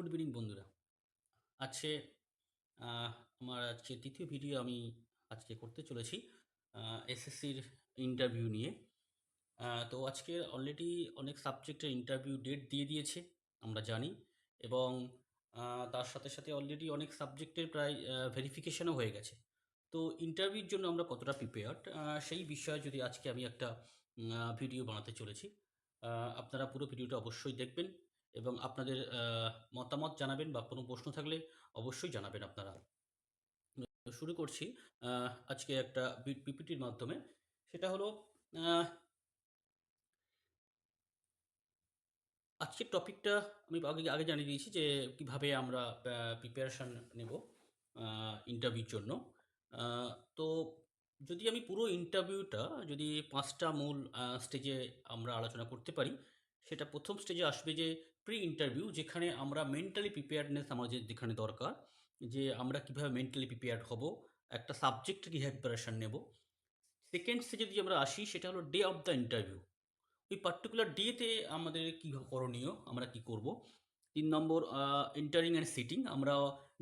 Good evening বন্ধুরা। আজকে আমার আজকে তৃতীয় ভিডিও আমি আজকে করতে চলেছি এসএসসির ইন্টারভিউ নিয়ে। তো আজকে অলরেডি অনেক সাবজেক্টের ইন্টারভিউ ডেট দিয়ে দিয়েছে, আমরা জানি। এবং তার সাথে সাথে অলরেডি অনেক সাবজেক্টের প্রায় ভেরিফিকেশনও হয়ে গেছে। তো ইন্টারভিউর জন্য আমরা কতটা প্রিপেয়ার্ড সেই বিষয়ে যদি আজকে আমি একটা ভিডিও বানাতে চলেছি আপনারা পুরো ভিডিওটা অবশ্যই দেখবেন। এবং আপনাদের মতামত জানাবেন বা কোনো প্রশ্ন থাকলে অবশ্যই জানাবেন আপনারা। শুরু করছি আজকে একটা পিপিটির মাধ্যমে। সেটা হলো আজকের টপিকটা আমি আগে আগে জানিয়ে দিয়েছি যে কীভাবে আমরা প্রিপারেশান নেব ইন্টারভিউর জন্য। তো যদি আমি পুরো ইন্টারভিউটা যদি পাঁচটা মূল স্টেজে আমরা আলোচনা করতে পারি, সেটা প্রথম স্টেজে আসবে যে প্রি ইন্টারভিউ যেখানে আমরা মেন্টালি প্রিপেয়ারনেস আমাদের যেখানে দরকার, যে আমরা কীভাবে মেন্টালি প্রিপেয়ার্ড হব, একটা সাবজেক্টে কীভাবে প্রিপারেশান নেব। সেকেন্ড স্টেজে যদি আমরা আসি, সেটা হলো ডে অফ দ্য ইন্টারভিউ ওই পার্টিকুলার ডেতে আমাদের কী করণীয়, আমরা কি করব? তিন নম্বর এন্টারিং অ্যান্ড সিটিং আমরা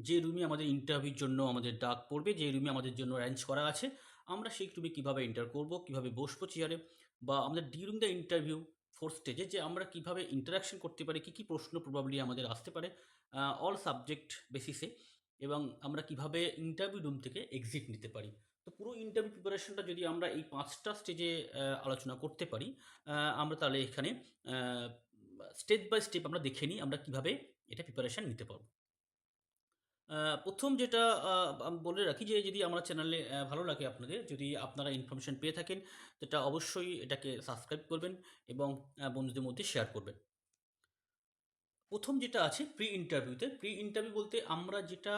যে রুমে আমাদের ইন্টারভিউর জন্য আমাদের ডাক পড়বে, যে রুমে আমাদের জন্য অ্যারেঞ্জ করা আছে, আমরা সেই রুমে কীভাবে এন্টার করব, কীভাবে বসবো চেয়ারে বা আমাদের ডিউরিং দ্য ইন্টারভিউ ফোর্থ স্টেজে যে আমরা কীভাবে ইন্টারাকশন করতে পারি, কী কী প্রশ্ন প্রবাবলি আমাদের আসতে পারে অল সাবজেক্ট বেসিসে এবং আমরা কীভাবে ইন্টারভিউ রুম থেকে এক্সিট নিতে পারি। তো পুরো ইন্টারভিউ প্রিপারেশনটা যদি আমরা এই পাঁচটা স্টেজে আলোচনা করতে পারি আমরা তাহলে এখানে স্টেপ বাই স্টেপ আমরা দেখে নিই আমরা কীভাবে এটা প্রিপারেশান নিতে পারব। প্রথম যেটা বলে রাখি যে যদি আমার চ্যানেলে ভালো লাগে আপনাদের, যদি আপনারা ইনফরমেশন পেয়ে থাকেন, সেটা অবশ্যই এটাকে সাবস্ক্রাইব করবেন এবং বন্ধুদের মধ্যে শেয়ার করবেন। প্রথম যেটা আছে প্রি ইন্টারভিউতে প্রি ইন্টারভিউ বলতে আমরা যেটা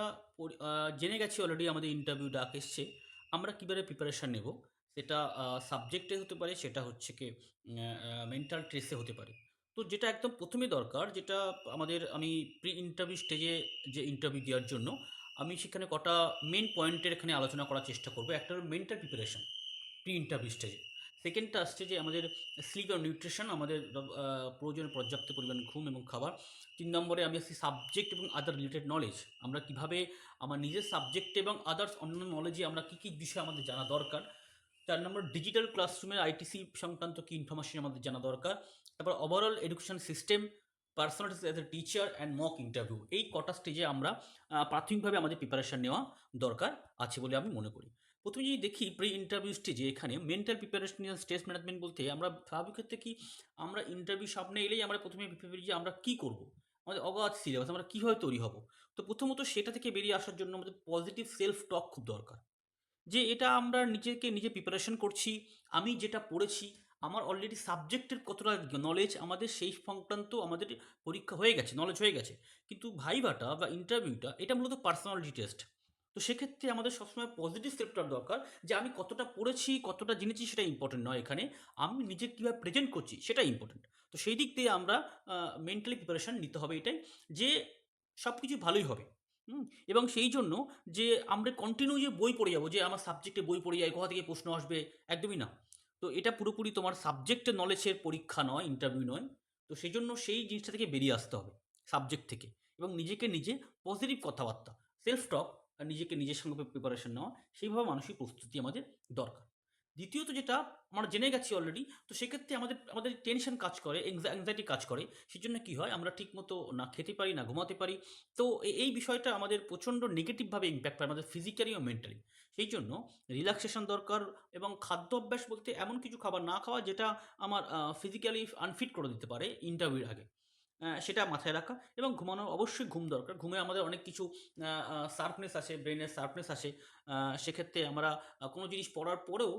জেনে গেছি অলরেডি আমাদের ইন্টারভিউ ডাক এসছে, আমরা কীভাবে প্রিপারেশান নেব, সেটা সাবজেক্টে হতে পারে, সেটা হচ্ছে কি মেন্টাল ট্রেসে হতে পারে। তো যেটা একদম প্রথমে দরকার, যেটা আমাদের আমি প্রি ইন্টারভিউ স্টেজে যে ইন্টারভিউ দেওয়ার জন্য, আমি সেখানে কটা মেন পয়েন্টের এখানে আলোচনা করার চেষ্টা করব। একটা হলো মেন্টাল প্রিপারেশন প্রি ইন্টারভিউ স্টেজে সেকেন্ডটা আসছে যে আমাদের স্লিপ আর নিউট্রিশন আমাদের প্রয়োজন পর্যাপ্ত পরিমাণ ঘুম এবং খাবার। তিন নম্বরে আমি আসছি সাবজেক্ট এবং আদার রিলেটেড নলেজ আমরা কীভাবে আমার নিজের সাবজেক্ট এবং আদার্স অন্যান্য নলেজে আমরা কী কী বিষয় আমাদের জানা দরকার চার নম্বর ডিজিটাল ক্লাসরুমের আইটিসি সংক্রান্ত কী ইনফরমেশন আমাদের জানা দরকার? তারপর overall education system personalities as a teacher and mock interview এই কটা স্টেজে আমরা প্রাথমিকভাবে আমাদের প্রিপারেশান নেওয়া দরকার আছে বলে আমি মনে করি। প্রথমে যদি দেখি প্রি ইন্টারভিউ স্টেজে এখানে মেন্টাল প্রিপারেশন স্টেজ ম্যানেজমেন্ট বলতে আমরা স্বাভাবিক ক্ষেত্রে কি আমরা ইন্টারভিউ সামনে এলেই আমরা প্রথমে ভেবে যে আমরা কী করব? আমাদের অগাধ সিলেবাস আমরা কীভাবে তৈরি হব? তো প্রথমত সেটা থেকে বেরিয়ে আসার জন্য আমাদের পজিটিভ সেলফ টক খুব দরকার। যে এটা আমরা নিজেকে নিজে প্রিপারেশন করছি, আমি যেটা পড়েছি, আমার অলরেডি সাবজেক্টের কতটা নলেজ আমাদের সেই সংক্রান্ত আমাদের পরীক্ষা হয়ে গেছে নলেজ হয়ে গেছে। কিন্তু ভাইভাটা বা ইন্টারভিউটা এটা মূলত পার্সোনালিটি টেস্ট তো সেক্ষেত্রে আমাদের সবসময় পজিটিভ সেলফটার দরকার যে আমি কতটা পড়েছি, কতটা জেনেছি সেটা ইম্পর্টেন্ট নয় এখানে। আমি নিজে কীভাবে প্রেজেন্ট করছি সেটা ইম্পর্টেন্ট তো সেই দিক দিয়ে আমরা মেন্টালি প্রিপারেশান নিতে হবে এটাই যে সব কিছু ভালোই হবে। হুম, এবং সেই জন্য যে আমরা কন্টিনিউ যে বই পড়ে যাব, যে আমার সাবজেক্টে বই পড়ে যায়, কোথা থেকে প্রশ্ন আসবে, একদমই না। তো এটা পুরোপুরি তোমার সাবজেক্টের নলেজের পরীক্ষা নয় ইন্টারভিউ নয়। তো সেই জন্য সেই জিনিসটা থেকে বেরিয়ে আসতে হবে সাবজেক্ট থেকে। এবং নিজেকে নিজে পজিটিভ কথাবার্তা সেলফ টক আর নিজেকে নিজের সঙ্গে প্রিপারেশন নেওয়া, সেইভাবে মানসিক প্রস্তুতি আমাদের দরকার। দ্বিতীয়ত যেটা আমরা জেনে গেছি অলরেডি তো সেক্ষেত্রে আমাদের আমাদের টেনশন কাজ করে অ্যাংজাইটি কাজ করে। সেই জন্য কী হয়, আমরা ঠিকমতো না খেতে পারি, না ঘুমাতে পারি। তো এই বিষয়টা আমাদের প্রচণ্ড নেগেটিভভাবে ইম্প্যাক্ট পায় আমাদের ফিজিক্যালি ও মেন্টালি সেই জন্য রিল্যাক্সেশন দরকার এবং খাদ্য অভ্যাস বলতে এমন কিছু খাবার না খাওয়া যেটা আমার ফিজিক্যালি আনফিট করে দিতে পারে ইন্টারভিউর আগে। সেটা মাথায় রাখা এবং ঘুমানোর অবশ্যই ঘুম দরকার। ঘুমে আমাদের অনেক কিছু শার্পনেস আসে ব্রেনের শার্পনেস আসে। সেক্ষেত্রে আমরা কোনো জিনিস পড়ার পরেও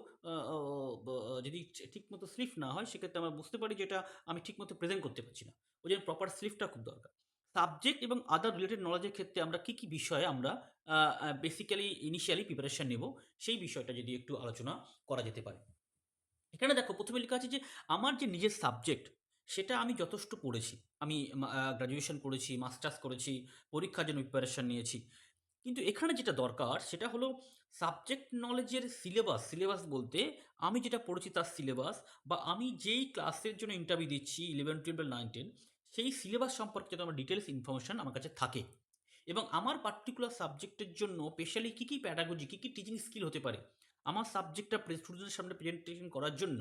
যদি ঠিকমতো স্লিপ না হয়, সেক্ষেত্রে আমরা বুঝতে পারি যে এটা আমি ঠিকমতো প্রেজেন্ট করতে পারছি না। ওই জন্য প্রপার স্লিপটা খুব দরকার। সাবজেক্ট এবং আদার রিলেটেড নলেজের ক্ষেত্রে আমরা কী কী বিষয়ে আমরা বেসিক্যালি ইনিশিয়ালি প্রিপারেশান নেব, সেই বিষয়টা যদি একটু আলোচনা করা যেতে পারে। এখানে দেখো, প্রথমে লেখা আছে যে, আমার যে নিজের সাবজেক্ট সেটা আমি যথেষ্ট পড়েছি। আমি গ্র্যাজুয়েশন করেছি মাস্টার্স করেছি, পরীক্ষার জন্য প্রিপারেশন নিয়েছি। কিন্তু এখানে যেটা দরকার, সেটা হলো সাবজেক্ট নলেজের সিলেবাস সিলেবাস বলতে আমি যেটা পড়েছি তার সিলেবাস বা আমি যেই ক্লাসের জন্য ইন্টারভিউ দিচ্ছি ইলেভেন টুয়েলভ নাইন টেন সেই সিলেবাস সম্পর্কে যাতে আমার ডিটেলস ইনফরমেশন আমার কাছে থাকে। এবং আমার পার্টিকুলার সাবজেক্টের জন্য স্পেশালি কী কী প্যাডাগজি কী কী টিচিং স্কিল হতে পারে, আমার সাবজেক্টটা স্টুডেন্টের সামনে প্রেজেন্টেশন করার জন্য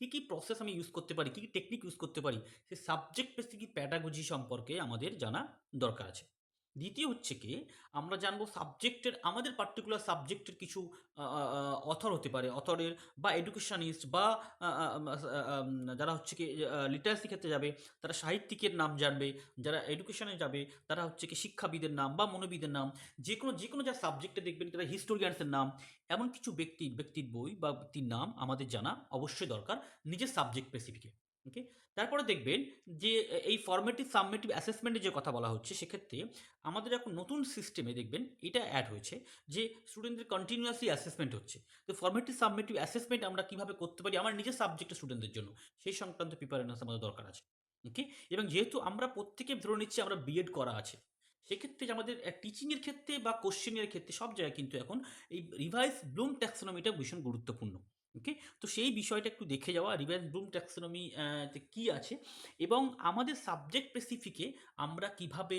কী কী প্রসেস আমি ইউজ করতে পারি, কী কী টেকনিক ইউজ করতে পারি, সেই সাবজেক্ট বেসিক প্যাটাগজি সম্পর্কে আমাদের জানা দরকার আছে। দ্বিতীয় হচ্ছে কি, আমরা জানব সাবজেক্টের আমাদের পার্টিকুলার সাবজেক্টের কিছু অথর হতে পারে। অথরের বা এডুকেশনিস্ট বা যারা হচ্ছে কি লিটারেসি ক্ষেত্রে যাবে, তারা সাহিত্যিকের নাম জানবে, যারা এডুকেশনে যাবে, তারা হচ্ছে কি শিক্ষাবিদের নাম বা মনোবিদের নাম যে কোনো যে কোনো যা সাবজেক্টে দেখবেন, তারা হিস্টোরিয়ানসের নাম, এমন কিছু ব্যক্তি, ব্যক্তির বই বা ব্যক্তির নাম আমাদের জানা অবশ্যই দরকার, নিজের সাবজেক্ট স্পেসিফিকে ওকে তারপরে দেখবেন যে এই ফর্মেটিভ সাবমেটিভ অ্যাসেসমেন্টের যে কথা বলা হচ্ছে, সেক্ষেত্রে আমাদের এখন নতুন সিস্টেমে দেখবেন এটা অ্যাড হয়েছে যে স্টুডেন্টদের কন্টিনিউয়াসলি অ্যাসেসমেন্ট হচ্ছে। তো ফর্মেটিভ সাবমেটিভ অ্যাসেসমেন্ট আমরা কীভাবে করতে পারি? আমার নিজের সাবজেক্টের স্টুডেন্টদের জন্য। সেই সংক্রান্ত প্রিপারেশন আমাদের দরকার আছে। ওকে এবং যেহেতু আমরা প্রত্যেকে ধরে নিচ্ছি আমরা বিএড করা আছে, সেক্ষেত্রে আমাদের টিচিংয়ের ক্ষেত্রে বা কোশ্চেনের ক্ষেত্রে সব জায়গায় কিন্তু এখন এই রিভাইস ব্লুম ট্যাক্সোনমিটা ভীষণ গুরুত্বপূর্ণ। ওকে তো সেই বিষয়টা একটু দেখে যাওয়া রিভাইস ব্লুম ট্যাক্সোনমি কি আছে? এবং আমাদের সাবজেক্ট স্পেসিফিকে আমরা কীভাবে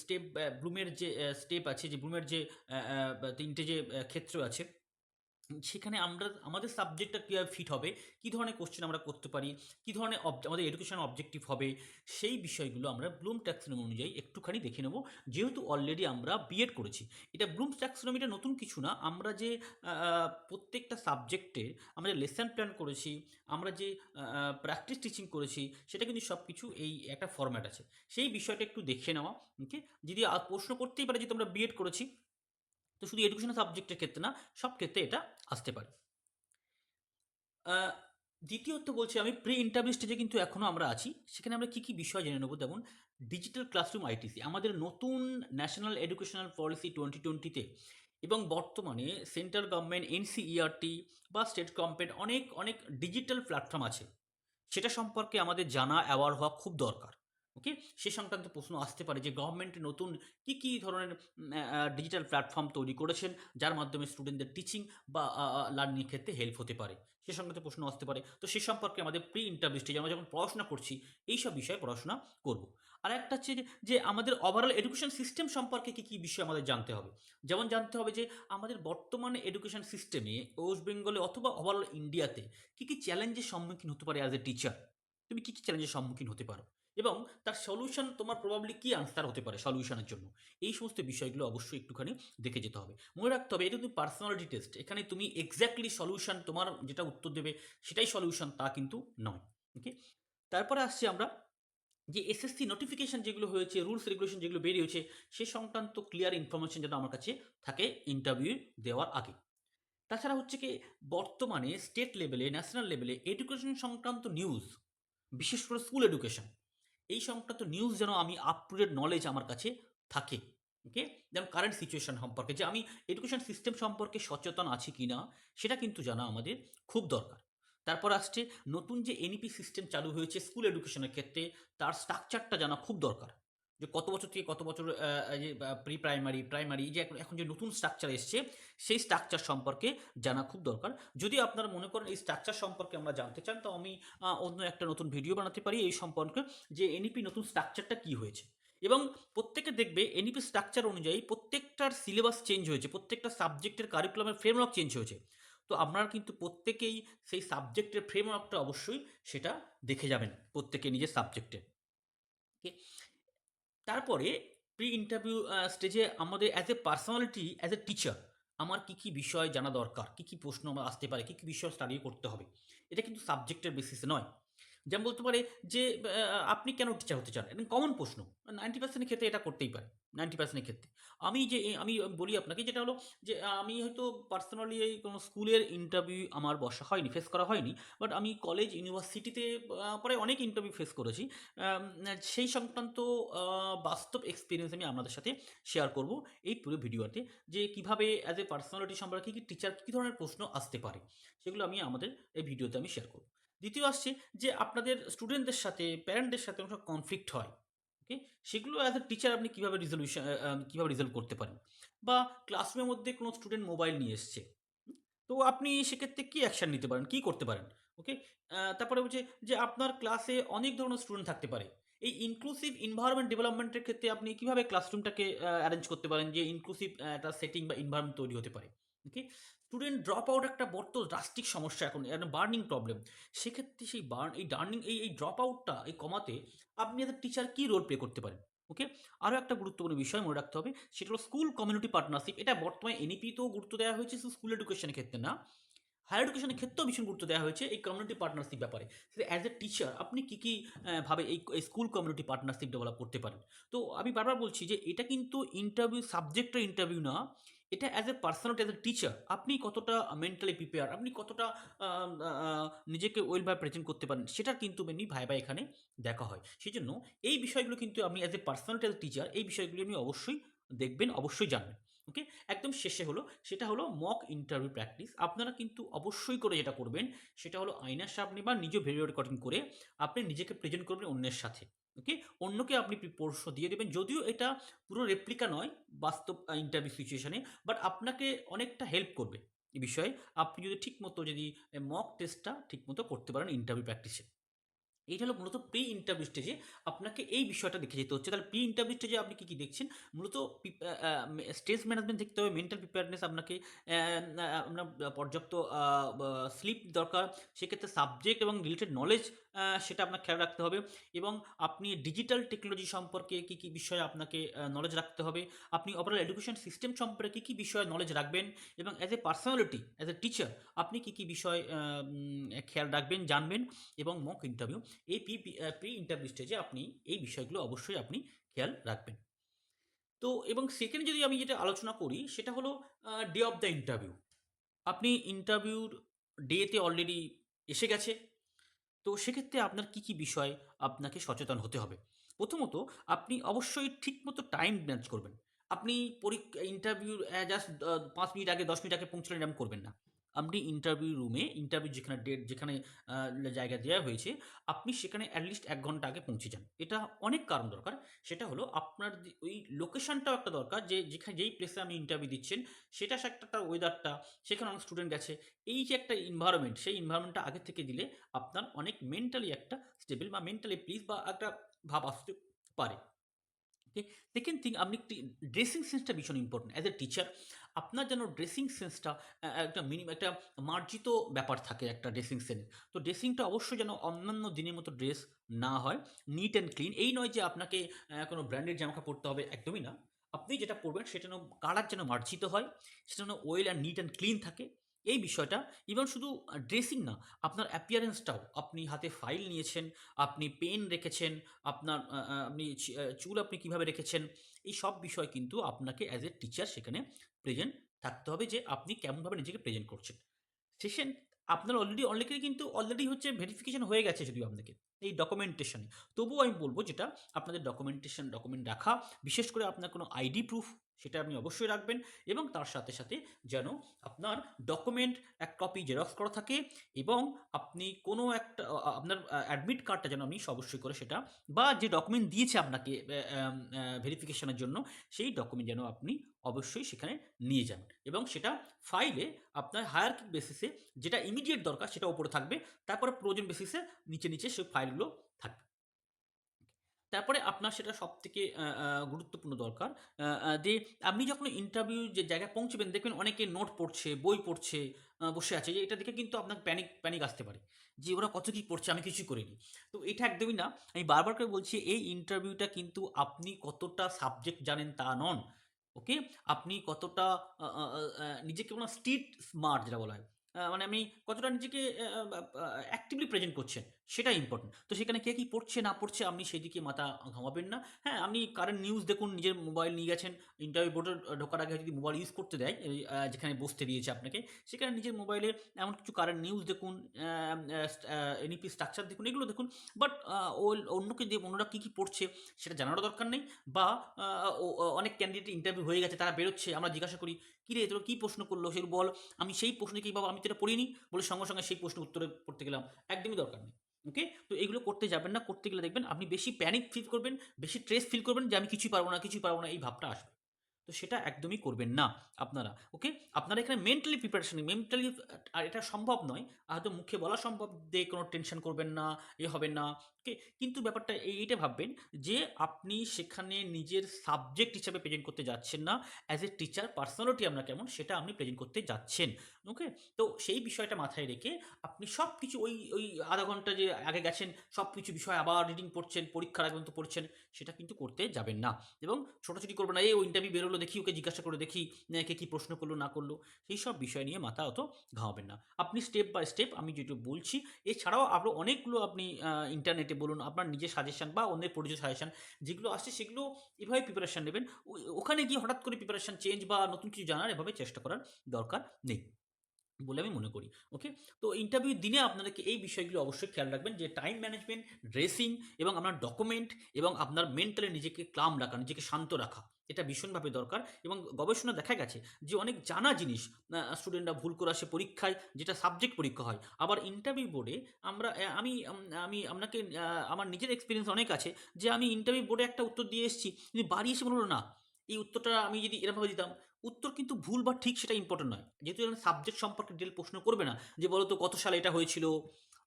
স্টেপ ব্লুমের যে স্টেপ আছে, যে ব্লুমের যে তিনটে যে ক্ষেত্র আছে সেখানে আমরা, আমাদের সাবজেক্টটা কীভাবে ফিট হবে, কী ধরনের কোশ্চেন আমরা করতে পারি, কী ধরনের আমাদের এডুকেশন অবজেক্টিভ হবে, সেই বিষয়গুলো আমরা ব্লুম ট্যাক্সোনমি অনুযায়ী একটুখানি দেখে নেব। যেহেতু অলরেডি আমরা বিএড করেছি, এটা ব্লুম ট্যাক্সোনমিটা নতুন কিছু না, আমরা যে প্রত্যেকটা সাবজেক্টে আমরা যে লেসন প্ল্যান করেছি, আমরা যে প্র্যাকটিস টিচিং করেছি, সেটা কিন্তু সব কিছু এই একটা ফর্ম্যাট আছে। সেই বিষয়টা একটু দেখে নেওয়া ওকে যদি প্রশ্ন করতেই পারে যে তোমরা বিএড করেছি, তো শুধু এডুকেশন সাবজেক্টের ক্ষেত্রে না, সব ক্ষেত্রে এটা আসতে পারে। দ্বিতীয়ত বলছি আমি প্রি ইন্টারভিউ স্টেজে কিন্তু এখনও আমরা আছি। সেখানে আমরা কী কী বিষয় জেনে নেব? যেমন ডিজিটাল ক্লাসরুম আইটিসি আমাদের নতুন ন্যাশনাল এডুকেশনাল পলিসি টোয়েন্টি টোয়েন্টিতে এবং বর্তমানে সেন্ট্রাল গভর্নমেন্ট এনসিইআরটি বা স্টেট গভর্নমেন্ট অনেক অনেক ডিজিটাল প্ল্যাটফর্ম আছে। সেটা সম্পর্কে আমাদের জানা অ্যাওয়ার হওয়া খুব দরকার। ওকে সে সংক্রান্ত প্রশ্ন আসতে পারে যে গভর্নমেন্ট নতুন কী কী ধরনের ডিজিটাল প্ল্যাটফর্ম তৈরি করেছেন, যার মাধ্যমে স্টুডেন্টদের টিচিং বা লার্নিং ক্ষেত্রে হেল্প হতে পারে। সে সংক্রান্ত প্রশ্ন আসতে পারে। তো সে সম্পর্কে আমাদের প্রি ইন্টারভিউ স্টেজে আমরা যখন পড়াশোনা করছি, এইসব বিষয়ে পড়াশোনা করব। আর একটা হচ্ছে যে আমাদের ওভারঅল এডুকেশন সিস্টেম সম্পর্কে কী কী বিষয় আমাদের জানতে হবে? যেমন জানতে হবে যে, আমাদের বর্তমানে এডুকেশন সিস্টেমে ওয়েস্ট বেঙ্গলে অথবা ওভারঅল ইন্ডিয়াতে কী কী চ্যালেঞ্জের সম্মুখীন হতে পারে অ্যাজ এ টিচার তুমি কী কী চ্যালেঞ্জের সম্মুখীন হতে পারো? এবং তার সলিউশন তোমার প্রবাবলি কী আনসার হতে পারে সলিউশনের জন্য? এই সমস্ত বিষয়গুলো অবশ্যই একটুখানি দেখে যেতে হবে। মনে রাখতে হবে, এটা কিন্তু পার্সোনালিটি টেস্ট এখানে তুমি এক্স্যাক্টলি সলিউশন তোমার যেটা উত্তর দেবে সেটাই সলিউশন তা কিন্তু নয়। ওকে তারপরে আসছি আমরা যে এসএসসি নোটিফিকেশন যেগুলো হয়েছে রুলস রেগুলেশন যেগুলো বেরিয়েছে, সে সংক্রান্ত ক্লিয়ার ইনফরমেশন যেন আমার কাছে থাকে ইন্টারভিউ দেওয়ার আগে। তাছাড়া হচ্ছে কি, বর্তমানে স্টেট লেভেলে ন্যাশনাল লেভেলে এডুকেশন সংক্রান্ত নিউজ বিশেষ করে স্কুল এডুকেশন এই সংক্রান্ত নিউজ যেন আমি আপ টু ডেট নলেজ আমার কাছে থাকে ওকে যেমন কারেন্ট সিচুয়েশন সম্পর্কে, যে আমি এডুকেশন সিস্টেম সম্পর্কে সচেতন আছি কি না সেটা কিন্তু জানা আমাদের খুব দরকার। তারপর আসছে নতুন যে এনইপি সিস্টেম চালু হয়েছে স্কুল এডুকেশনের ক্ষেত্রে, তার স্ট্রাকচারটা জানা খুব দরকার। যে কত বছর থেকে কত বছর যে প্রি প্রাইমারি প্রাইমারি যে এখন যে নতুন স্ট্রাকচার এসছে, সেই স্ট্রাকচার সম্পর্কে জানা খুব দরকার। যদি আপনারা মনে করেন এই স্ট্রাকচার সম্পর্কে আমরা জানতে চান, তো আমি অন্য একটা নতুন ভিডিও বানাতে পারি এই সম্পর্কে যে এনইপি নতুন স্ট্রাকচারটা কী হয়েছে। এবং প্রত্যেকে দেখবে এনইপি স্ট্রাকচার অনুযায়ী প্রত্যেকটার সিলেবাস চেঞ্জ হয়েছে, প্রত্যেকটা সাবজেক্টের কারিকুলামের ফ্রেমওয়ার্ক চেঞ্জ হয়েছে। তো আপনারা কিন্তু প্রত্যেকেই সেই সাবজেক্টের ফ্রেমওয়ার্কটা অবশ্যই সেটা দেখে যাবেন প্রত্যেকে নিজের সাবজেক্টে তারপরে প্রি ইন্টারভিউ স্টেজে আমাদের as a personality as a teacher আমার কী কী বিষয় জানা দরকার? কী কী প্রশ্ন আমার আসতে পারে? কী কী বিষয় স্টাডি করতে হবে? এটা কিন্তু সাবজেক্টের বেসিসে নয়। যেমন বলতে পারে যে আপনি কেন টিচার হতে চান এটা কমন প্রশ্ন। নাইনটি পার্সেন্টের ক্ষেত্রে এটা করতেই পারে নাইনটি পার্সেন্টের ক্ষেত্রে। আমি যে, আমি বলি আপনাকে যেটা হলো যে, আমি হয়তো পার্সোনালি এই কোনো স্কুলের ইন্টারভিউ আমার বসা হয়নি ফেস করা হয়নি বাট আমি কলেজ ইউনিভার্সিটিতে পরে অনেক ইন্টারভিউ ফেস করেছি। সেই সংক্রান্ত বাস্তব এক্সপিরিয়েন্স আমি আপনাদের সাথে শেয়ার করব এই পুরো ভিডিওতে যে কীভাবে অ্যাজ এ পার্সোনালিটি সম্পর্কে কি টিচার কী ধরনের প্রশ্ন আসতে পারে, সেগুলো আমি আমাদের এই ভিডিওতে আমি শেয়ার করব। দ্বিতীয় আসছে যে আপনাদের স্টুডেন্টদের সাথে প্যারেন্টদের সাথে কোনো কনফ্লিক্ট হয় ওকে সেগুলো অ্যাজ এ টিচার আপনি কীভাবে রিজলিউশন কীভাবে রিজলভ করতে পারেন? বা ক্লাসরুমের মধ্যে কোনো স্টুডেন্ট মোবাইল নিয়ে এসছে তো আপনি সেক্ষেত্রে কী অ্যাকশান নিতে পারেন? কী করতে পারেন? ওকে তারপরে হচ্ছে যে আপনার ক্লাসে অনেক ধরনের স্টুডেন্ট থাকতে পারে। এই ইনক্লুসিভ এনভায়রনমেন্ট ডেভেলপমেন্টের ক্ষেত্রে আপনি কীভাবে ক্লাসরুমটাকে অ্যারেঞ্জ করতে পারেন? যে ইনক্লুসিভ একটা সেটিং বা এনভায়রনমেন্ট তৈরি হতে পারে। ওকে স্টুডেন্ট ড্রপ আউট একটা বড় ড্রাস্টিক সমস্যা এখন বার্নিং প্রবলেম সেক্ষেত্রে সেই বার্ন এই ডার্নিং এই এই ড্রপ আউটটা এই কমাতে আপনি এদের টিচার কী রোল প্লে করতে পারেন? ওকে আরও একটা গুরুত্বপূর্ণ বিষয় মনে রাখতে হবে, সেটা হলো স্কুল কমিউনিটি পার্টনারশিপ এটা বর্তমানে এনইপিতেও গুরুত্ব দেওয়া হয়েছে স্কুল এডুকেশনের ক্ষেত্রে না হায়ার এডুকেশনের ক্ষেত্রেও ভীষণ গুরুত্ব দেওয়া হয়েছে এই কমিউনিটি পার্টনারশিপ ব্যাপারে। অ্যাজ এ টিচার আপনি কী কী ভাবে এই স্কুল কমিউনিটি পার্টনারশিপ ডেভেলপ করতে পারেন? তো আমি বারবার বলছি যে, এটা কিন্তু ইন্টারভিউ সাবজেক্টের ইন্টারভিউ না এটা as a personality as a teacher আপনি কতটা মেন্টালি প্রিপেয়ার আপনি কতটা নিজেকে ওয়েলভাবে প্রেজেন্ট করতে পারেন, সেটা কিন্তু মেনলি ভাই ভাই এখানে দেখা হয়। সেই জন্য এই বিষয়গুলো কিন্তু আপনি as a personality as a teacher এই বিষয়গুলি আপনি অবশ্যই দেখবেন, অবশ্যই জানবেন ওকে একদম শেষে হলো, সেটা হলো মক ইন্টারভিউ প্র্যাকটিস আপনারা কিন্তু অবশ্যই করে যেটা করবেন, সেটা হলো আয়নার সামনে বা নিজে ভিডিও রেকর্ডিং করে আপনি নিজেকে প্রেজেন্ট করবেন অন্যের সাথে। ওকে অন্যকে আপনি প্রশ্ন দিয়ে দেবেন। যদিও এটা পুরো রেপ্লিকা নয়, বাস্তব ইন্টারভিউ সিচুয়েশনে বাট আপনাকে অনেকটা হেল্প করবে এ বিষয়ে। আপনি যদি ঠিকমতো যদি মক টেস্টটা ঠিকমতো করতে পারেন ইন্টারভিউ প্র্যাকটিসে এইটা হলো মূলত প্রি ইন্টারভিউ স্টেজে আপনাকে এই বিষয়টা দেখে যেতে হচ্ছে। তাহলে প্রি ইন্টারভিউ স্টেজে আপনি কী কী দেখছেন? মূলত স্টেজ ম্যানেজমেন্ট দেখতে হবে মেন্টাল প্রিপেয়ারনেস আপনাকে আপনার পর্যাপ্ত স্লিপ দরকার। সেক্ষেত্রে সাবজেক্ট এবং রিলেটেড নলেজ সেটা আপনার খেয়াল রাখতে হবে। এবং আপনি ডিজিটাল টেকনোলজি সম্পর্কে কী কী বিষয়ে আপনাকে নলেজ রাখতে হবে? আপনি ওভারঅল এডুকেশন সিস্টেম সম্পর্কে কী কী বিষয়ে নলেজ রাখবেন? এবং as a personality as a teacher আপনি কী কী বিষয় খেয়াল রাখবেন, জানবেন? এবং মক ইন্টারভিউ এই পি প্রি ইন্টারভিউ স্টেজে আপনি এই বিষয়গুলো অবশ্যই আপনি খেয়াল রাখবেন। তো এবং সেকেন্ড যদি আমি যেটা আলোচনা করি, সেটা হলো ডে অফ দ্য ইন্টারভিউ আপনি ইন্টারভিউর ডেতে অলরেডি এসে গেছে। তো সেক্ষেত্রে আপনার কি কি বিষয় আপনাকে সচেতন হতে হবে? প্রথমত, আপনি অবশ্যই ঠিকমতো টাইম ম্যানেজ করবেন। আপনি পরীক্ষা ইন্টারভিউ জাস্ট পাঁচ মিনিট আগে, দশ মিনিট আগে পৌঁছলেন এরকম করবেন না। আপনি ইন্টারভিউ রুমে ইন্টারভিউ যেখানে ডেট যেখানে জায়গা দেওয়া হয়েছে, আপনি সেখানে অ্যাটলিস্ট এক ঘণ্টা আগে পৌঁছে যান। এটা অনেক কারণ দরকার। সেটা হলো আপনার ওই লোকেশনটাও একটা দরকার যে, যেখানে, যেই প্লেসে আপনি ইন্টারভিউ দিচ্ছেন, সেটা একটা ওয়েদারটা সেখানে অনেক স্টুডেন্ট গেছে, এই যে একটা ইনভায়রনমেন্ট সেই ইনভায়রনমেন্টটা আগে থেকে দিলে আপনার অনেক মেন্টালি একটা স্টেবল বা মেন্টালি প্লিজ বা একটা ভাব আসতে পারে। সেকেন্ড থিং আপনি ড্রেসিং সেন্সটা ভীষণ ইম্পর্টেন্ট অ্যাজ এ টিচার আপনার যেন ড্রেসিং সেন্সটা একটা মিনিমাম একটা মার্জিত ব্যাপার থাকে একটা ড্রেসিং সেন্স তো ড্রেসিংটা অবশ্যই যেন অন্যান্য দিনের মতো ড্রেস না হয় নিট অ্যান্ড ক্লিন এই নয় যে আপনাকে কোনো ব্র্যান্ডেড জামাকা পরতে হবে, একদমই না। আপনি যেটা পরবেন সেটা যেন কালার যেন মার্জিত হয়, সেটা যেন well and neat and clean থাকে। এই বিষয়টা ইভেন শুধু ড্রেসিং না, আপনার অ্যাপিয়ারেন্সটাও আপনি হাতে ফাইল নিয়েছেন, আপনি পেন রেখেছেন, আপনার আপনি চুল আপনি কীভাবে রেখেছেন, এই সব বিষয় কিন্তু আপনাকে অ্যাজ এ টিচার সেখানে প্রেজেন্ট থাকতে হবে যে আপনি কেমনভাবে নিজেকে প্রেজেন্ট করছেন। সেশন আপনার অলরেডি অনেকেরই কিন্তু অলরেডি হচ্ছে ভেরিফিকেশন হয়ে গেছে যদিও আপনাকে, এই ডকুমেন্টেশনে তবুও আমি বলব যেটা, আপনাদের ডকুমেন্টেশন ডকুমেন্ট রাখা, বিশেষ করে আপনার কোনো আইডি প্রুফ সেটা আপনি অবশ্যই রাখবেন এবং তার সাথে সাথে যেন আপনার ডকুমেন্ট এক কপি জেরক্স করা থাকে এবং আপনি কোনো একটা আপনার অ্যাডমিট কার্ডটা যেন আপনি অবশ্যই করে সেটা বা যে ডকুমেন্ট দিয়েছে আপনাকে ভেরিফিকেশনের জন্য সেই ডকুমেন্ট যেন আপনি অবশ্যই সেখানে নিয়ে যান এবং সেটা ফাইলে আপনার হায়ার বেসিসে যেটা ইমিডিয়েট দরকার সেটা উপরে থাকবে, তারপরে প্রয়োজন বেসিসে নিচে নিচে সেই ফাইলগুলো তারপরে আপনার সেটা সব থেকে গুরুত্বপূর্ণ দরকার। যে আপনি যখন ইন্টারভিউ যে জায়গায় পৌঁছবেন, দেখবেন অনেকে নোট পড়ছে, বই পড়ছে বসে আছে। যে এটা দেখে কিন্তু আপনার প্যানিক প্যানিক আসতে পারে। যে ওরা কত কী পড়ছে, আমি কিছু করিনি। তো এটা একদমই না। আমি বারবার করে বলছি, এই ইন্টারভিউটা কিন্তু আপনি কতটা সাবজেক্ট জানেন তা নন। ওকে আপনি কতটা নিজেকে কোনো স্ট্রিট স্মার্ট যেটা বলা হয়। মানে আমি কতটা নিজেকে অ্যাক্টিভলি প্রেজেন্ট করছেন সেটা ইম্পর্টেন্ট তো সেখানে কে কী পড়ছে, না পড়ছে, আপনি সেদিকে মাথা ঘামাবেন না। হ্যাঁ আপনি কারেন্ট নিউজ দেখুন, নিজের মোবাইল নিয়ে গেছেন ইন্টারভিউ বোর্ডে ঢোকার আগে যদি মোবাইল ইউজ করতে দেয় যেখানে বসতে দিয়েছে আপনাকে, সেখানে নিজের মোবাইলে এমন কিছু কারেন্ট নিউজ দেখুন এনইপি স্ট্রাকচার দেখুন, এগুলো দেখুন। বাট অন্যকে দিয়ে অন্যরা কী কী পড়ছে, সেটা জানারও দরকার নেই। বা অনেক ক্যান্ডিডেট ইন্টারভিউ হয়ে গেছে, তারা বেরোচ্ছে, আমরা জিজ্ঞাসা করি রে, তোর কী প্রশ্ন করল? সে বল। আমি সেই প্রশ্ন কী বাবা, আমি তো এটা পড়িনি? বলে সঙ্গে সঙ্গে সেই প্রশ্ন উত্তরে পড়তে গেলাম। একদমই দরকার নেই ওকে তো এগুলো করতে যাবেন না, করতে গেলে দেখবেন আপনি বেশি প্যানিক ফিল করবেন, বেশি স্ট্রেস ফিল করবেন যে আমি কিছুই পারব না, কিছুই পারব না, এই ভাবটা আসবে। তো সেটা একদমই করবেন না আপনারা ওকে আপনারা এখানে মেন্টালি প্রিপারেশন মেন্টালি আর এটা সম্ভব নয়, হয়তো মুখে বলা সম্ভব যে কোনো টেনশন করবেন না, এ হবে না ওকে কিন্তু ব্যাপারটা এই- এইটা ভাববেন যে আপনি সেখানে নিজের সাবজেক্ট হিসাবে প্রেজেন্ট করতে যাচ্ছেন না অ্যাজ এ টিচার পার্সোনালিটি আমরা কেমন সেটা আপনি প্রেজেন্ট করতে যাচ্ছেন ওকে তো সেই বিষয়টা মাথায় রেখে আপনি সব কিছু ওই ওই আধা ঘণ্টা যে আগে গেছেন সব কিছু বিষয় আবার রিডিং পড়ছেন পরীক্ষার আগে পর্যন্ত পড়ছেন সেটা কিন্তু করতে যাবেন না। এবং ছোটাছুটি করবেন না, এই ও ইন্টারভিউ বেরোলো, দেখি ওকে জিজ্ঞাসা করে দেখি কে কী প্রশ্ন করল, না করল। সেই সব বিষয় নিয়ে মাথা অত ঘামাবেন না। আপনি স্টেপ বাই স্টেপ আমি যেটু বলছি, এছাড়াও আরও অনেকগুলো আপনি ইন্টারনেটে বলুন, আপনার নিজের সাজেশন বা অন্যের পরিচয় সাজেশন যেগুলো আসছে, সেগুলো এভাবে প্রিপারেশান নেবেন। ওখানে গিয়ে হঠাৎ করে প্রিপারেশান চেঞ্জ বা নতুন কিছু জানার এভাবে চেষ্টা করার দরকার নেই। বলে আমি মনে করি ওকে তো ইন্টারভিউ দিনে আপনাদেরকে এই বিষয়গুলো অবশ্যই খেয়াল রাখবেন যে টাইম ম্যানেজমেন্ট ড্রেসিং এবং আপনার ডকুমেন্ট এবং আপনার মেন্টালি নিজেকে ক্লাম রাখা, নিজেকে শান্ত রাখা, এটা ভীষণভাবে দরকার। এবং গবেষণা দেখা গেছে যে অনেক জানা জিনিস স্টুডেন্টরা ভুল করে আসে পরীক্ষায়, যেটা সাবজেক্ট পরীক্ষা হয়। আবার ইন্টারভিউ বোর্ডে আমরা আমি আমি আপনাকে আমার নিজের এক্সপিরিয়েন্স অনেক আছে যে আমি ইন্টারভিউ বোর্ডে একটা উত্তর দিয়ে এসেছি, কিন্তু বাড়ি এসে বলল না। এই উত্তরটা আমি যদি এরকমভাবে দিতাম উত্তর কিন্তু ভুল বা ঠিক সেটা ইম্পর্টেন্ট নয়। যেহেতু সাবজেক্ট সম্পর্কে ডিটেল প্রশ্ন করবে না, যে বলো তো কত সালে এটা হয়েছিল,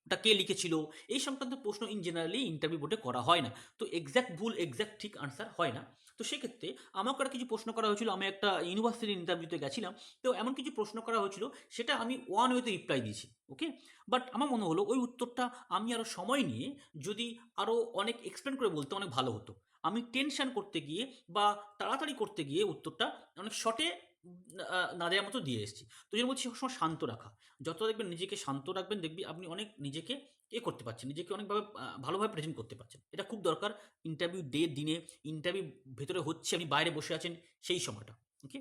ওটা কে লিখেছিল, এই সংক্রান্ত প্রশ্ন ইন জেনারেলি ইন্টারভিউ বোর্ডে করা হয় না। তো এক্স্যাক্ট ভুল এক্স্যাক্ট ঠিক আনসার হয় না। তো সেক্ষেত্রে আমাকে একটা কিছু প্রশ্ন করা হয়েছিল। আমি একটা ইউনিভার্সিটির ইন্টারভিউতে গেছিলাম। তো এমন কিছু প্রশ্ন করা হয়েছিল, সেটা আমি ওয়ান ওয়েতে রিপ্লাই দিয়েছি ওকে বাট আমার মনে হলো ওই উত্তরটা আমি আরও সময় নিয়ে যদি আরও অনেক এক্সপ্লেন করে বলতে অনেক ভালো হতো। আমি টেনশন করতে গিয়ে বা তাড়াতাড়ি করতে গিয়ে উত্তরটা অনেক শর্টে না দেওয়ার মতো দিয়ে এসেছি। তো যেন বলছি, সবসময় শান্ত রাখা। যত দেখবেন নিজেকে শান্ত রাখবেন, দেখবি আপনি অনেক নিজেকে এ করতে পারছেন, নিজেকে অনেকভাবে ভালোভাবে প্রেজেন্ট করতে পারছেন। এটা খুব দরকার ইন্টারভিউ ডে দিনে ইন্টারভিউ ভেতরে হচ্ছে, আপনি বাইরে বসে আছেন, সেই সময়টা ওকে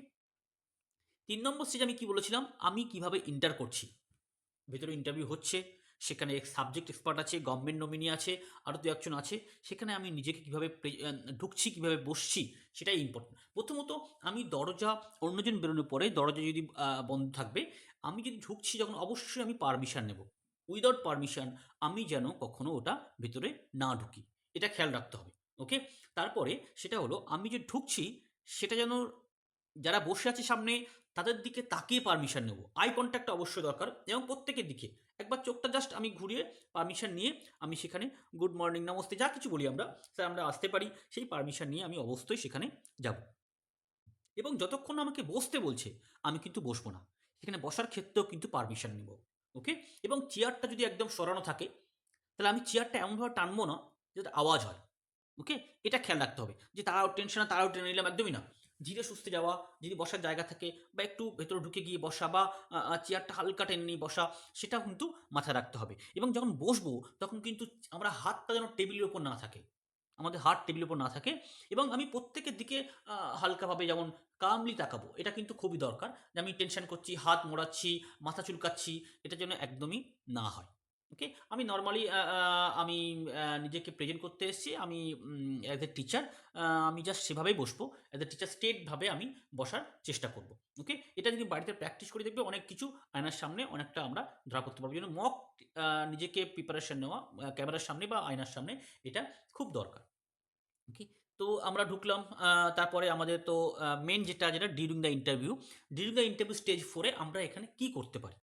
তিন নম্বর স্টেজ আমি কি বলেছিলাম? আমি কীভাবে ইন্টার করছি? ভেতরে ইন্টারভিউ হচ্ছে, সেখানে সাবজেক্ট এক্সপার্ট আছে গভর্নমেন্ট নমিনি আছে আরও দু একজন আছে, সেখানে আমি নিজেকে কীভাবে ঢুকছি, কীভাবে বসছি, সেটাই ইম্পর্টেন্ট প্রথমত, আমি দরজা, অন্যজন বেরোনোর পরে দরজা যদি বন্ধ থাকবে, আমি যদি ঢুকছি, যখন অবশ্যই আমি পারমিশন নেব। উইদাউট পারমিশন আমি যেন কখনো ওটা ভেতরে না ঢুকি। এটা খেয়াল রাখতে হবে ওকে তারপরে সেটা হলো, আমি যে ঢুকছি, সেটা যেন যারা বসে আছে সামনে, তাদের দিকে তাকিয়ে পারমিশন নেব। আই কন্ট্যাক্ট অবশ্যই দরকার, এবং প্রত্যেকের দিকে। একবার চোখটা জাস্ট আমি ঘুরিয়ে পারমিশন নিয়ে আমি সেখানে গুড মর্নিং নমস্তে, যা কিছু বলি আমরা স্যার আমরা আসতে পারি, সেই পারমিশন নিয়ে আমি অবশ্যই সেখানে যাব। এবং যতক্ষণ আমাকে বসতে বলছে, আমি কিন্তু বসবো না। সেখানে বসার ক্ষেত্রেও কিন্তু পারমিশন নেব। ওকে এবং চেয়ারটা যদি একদম সরানো থাকে, তাহলে আমি চেয়ারটা এমনভাবে টানবো না যাতে আওয়াজ হয়। ওকে এটা খেয়াল রাখতে হবে যে তারাও টেনশনে তারাও টেনে নিলাম, একদমই না। ধীরে সুস্থে যাওয়া, যদি বসার জায়গা থাকে বা একটু ভেতরে ঢুকে গিয়ে বসা বা চেয়ারটা হালকা টেনে নিয়ে বসা, সেটাও কিন্তু মাথায় রাখতে হবে। এবং যখন বসবো, তখন কিন্তু আমরা হাতটা যেন টেবিলের ওপর না থাকে। আমাদের হাত টেবিলের উপর না থাকে এবং আমি প্রত্যেকের দিকে হালকাভাবে যেমন কামলি তাকাবো, এটা কিন্তু খুবই দরকার যে আমি টেনশন করছি, হাত মোড়াচ্ছি, মাথা চুলকাচ্ছি এটা যেন একদমই না হয়। ওকে আমি নর্মালি আমি নিজেকে প্রেজেন্ট করতে এসেছি। আমি অ্যাজ এ টিচার আমি জাস্ট সেভাবেই বসবো। অ্যাজ এ টিচার স্টেটভাবে আমি বসার চেষ্টা করব। ওকে এটা যদি বাড়িতে প্র্যাকটিস করে দেখবে, অনেক কিছু আয়নার সামনে অনেকটা আমরা ধরা করতে পারব। জন্য মক নিজেকে প্রিপারেশন নেওয়া ক্যামেরার সামনে বা আয়নার সামনে এটা খুব দরকার। ওকে তো আমরা ঢুকলাম তারপরে আমাদের তো মেন যেটা যেটা during the interview during the interview stage ফোরে আমরা এখানে কি করতে পারি?